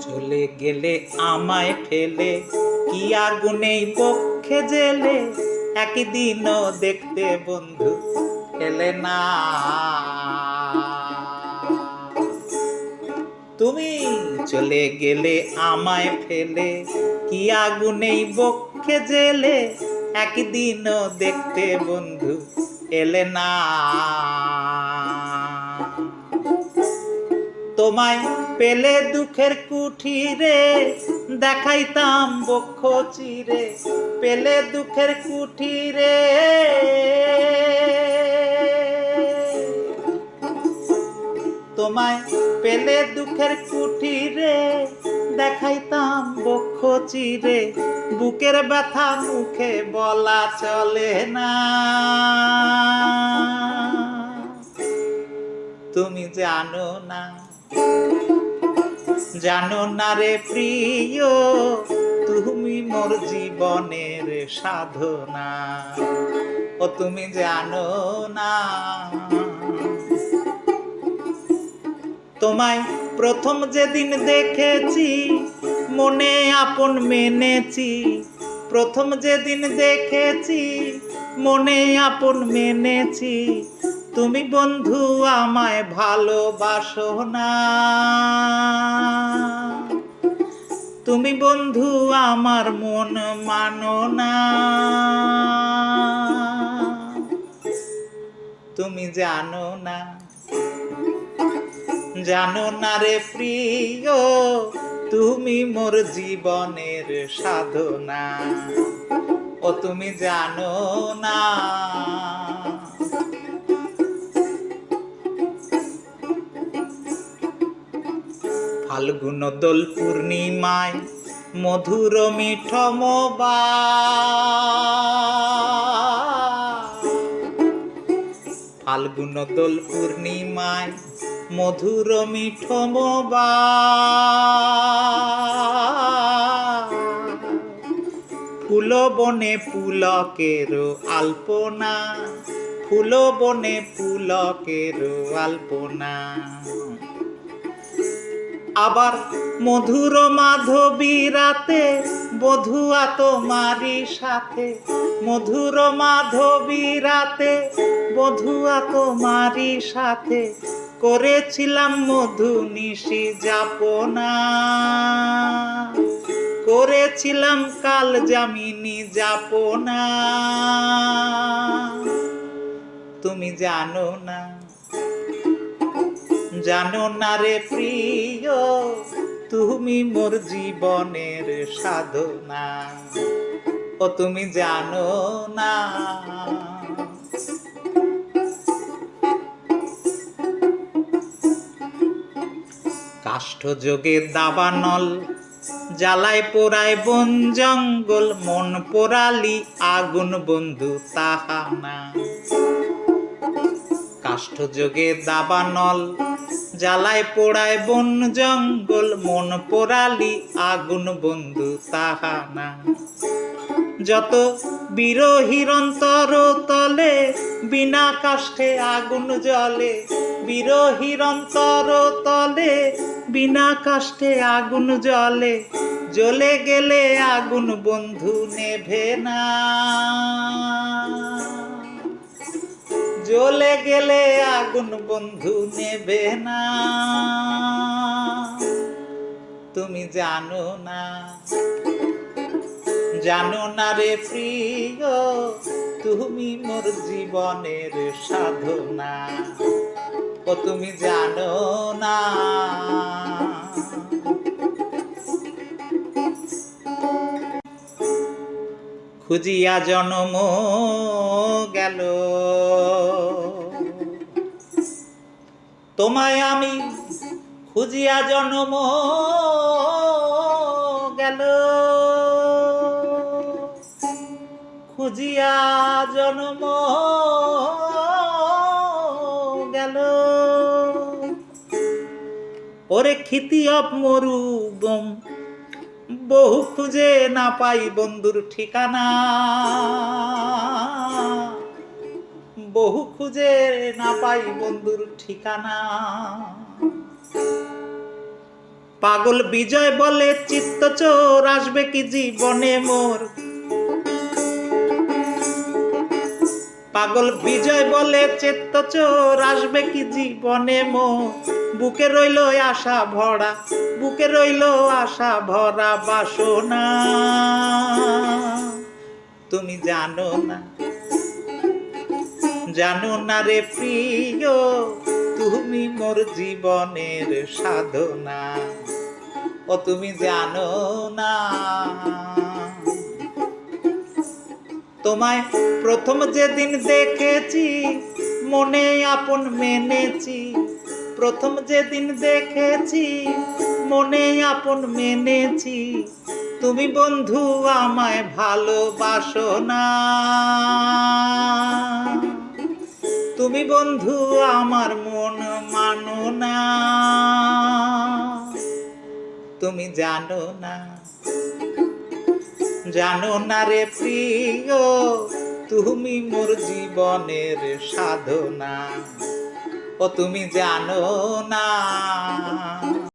চলে গেলে আমায় ফেলে, কি আগুনেই পক্ষে জেলে? একদিনও দেখতে বন্ধু এলে না। তুমি চলে গেলে আমায় ফেলে, কি আগুনেই বক্ষে জেলে? একদিনও দেখতে বন্ধু এলে না। তোমায় পেলে দুঃখের কুঠিরে, দেখাইতাম বক্ষ চিরে। পেলে দুঃখের কুঠিরে। তোমায় পেলে দুঃখের কুঠিরে, দেখাইতাম বক্ষ চিরে। বুকের ব্যথা মুখে বলা চলে না। তুমি জানো না জানো না রে প্রিয়, তুমি মোর জীবনের সাধনা। ও তুমি জানো না। তোমায় প্রথম যেদিন দেখেছি, মনে আপন মেনেছি। প্রথম যেদিন দেখেছি, মনে আপন মেনেছি। তুমি বন্ধু আমায় ভালোবাসো না। তুমি বন্ধু আমার মন মানো না। তুমি জানো না জানো না রে প্রিয়, তুমি মোর জীবনের সাধনা। ও তুমি জানো না। ফাল্গুন দোল পূর্ণিমায় মধুর মিঠমবা ফাল্গুন দোল পূর্ণিমায় মধুর মিঠমবা ফুল বনে পুলকের আলপনা ফুল বনে পুলকের আলপনা। আবার মধুর মাধবী রাতে, বধুয়া তোমারই সাথে। মধুর মাধবী রাতে, বধুয়া তোমারই সাথে। করেছিলাম মধু নিশি যাপনা। করেছিলাম কাল জামিনী যাপনা। তুমি জানো না জানো না রে প্রিয়, তুমি মোর জীবনের সাধনা। ও, তুমি জানো না। কাষ্ঠ যোগে দাবানল জ্বালায় পোড়ায় বন জঙ্গল, মন পোড়ালি আগুন বন্ধু তাহানা। কাষ্ঠ যোগে দাবানল জ্বালায় পোড়ায় বন জঙ্গল, মন পোড়ালি আগুন বন্ধু তাহানা। যত বিরোহীর অন্তর তলে, বিনা কাষ্ঠে আগুন জ্বলে। বিরোহীর অন্তর তলে, বিনা কাষ্ঠে আগুন জ্বলে। জ্বলে গেলে আগুন বন্ধু নেভে না। জ্বলে গেলে আগুন বন্ধু নেবে না। তুমি জানো না জানো না রে প্রিয়, তুমি মোর জীবনের সাধনা। ও তুমি জানো না। খুঁজিয়া জনম গেল। তোমায় আমি খুঁজিয়া জনম গেল। খুঁজিয়া জনম গেল। ওরে খিতি অপ মরুবম বহু খুঁজে না পাই বন্ধুর ঠিকানা। বহু খুঁজে না পাই বন্ধুর ঠিকানা। পাগল বিজয় বলে চিত্ত চোর আসবে কি জীবনে মোর? পাগল বিজয় বলে চিত্ত চোর আসবে কি জীবনে মোর? বুকে রইল আশা ভরা, বুকে রইল আশা ভরা বাসনা। তুমি জানো না জানো না রে প্রিয়, তুমি মোর জীবনের সাধনা। ও তুমি জানো না, তোমায় প্রথম যেদিন দেখেছি, মনে আপন মেনেছি প্রথম যেদিন দেখেছি, মনে আপন মেনেছি। তুমি বন্ধু আমায় ভালোবাসো না। তুমি বন্ধু আমার মন মানো না। তুমি জানো না জানো না রে প্রিয়, তুমি মোর জীবনের সাধনা। ও তুমি জানো না।